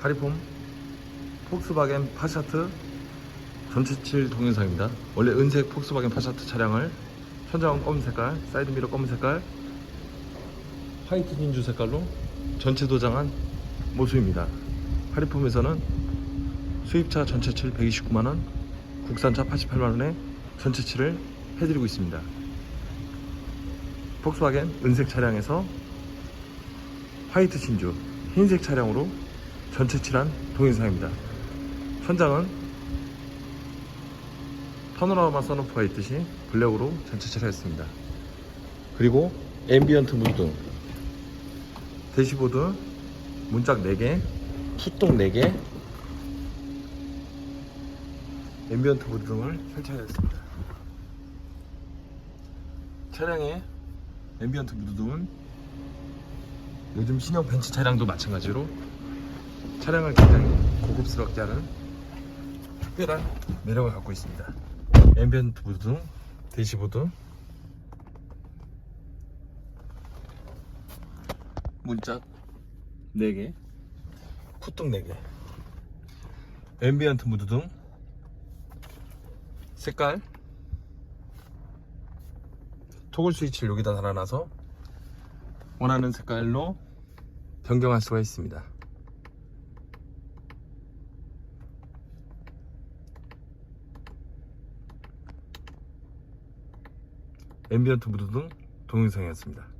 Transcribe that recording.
카리폼 폭스바겐 파샤트 전체칠 동영상입니다. 원래 은색 폭스바겐 파샤트 차량을 천장은 검은 색깔, 사이드미러 검은 색깔, 화이트 진주 색깔로 전체 도장한 모습입니다. 카리폼에서는 수입차 전체칠 129만원, 국산차 88만원에 전체칠을 해드리고 있습니다. 폭스바겐 은색 차량에서 화이트 진주 흰색 차량으로 전체 칠한 동영상입니다. 천장은 파노라마 선루프가 있듯이 블랙으로 전체 칠했습니다. 그리고 앰비언트 무드등 대시보드 문짝 4개 푸동 4개 앰비언트 무드등을 설치하였습니다. 차량의 앰비언트 무드등은 요즘 신형 벤츠 차량도 마찬가지로 차량을 굉장히 고급스럽게 하는 특별한 매력을 갖고 있습니다. 앰비언트 무드, 대시보드, 문짝 4개, 푸뚱 4개, 앰비언트 무드 등 색깔 토글 스위치를 여기다 달아놔서 원하는 색깔로 변경할 수가 있습니다. 앰비언트 무드 등 동영상이었습니다.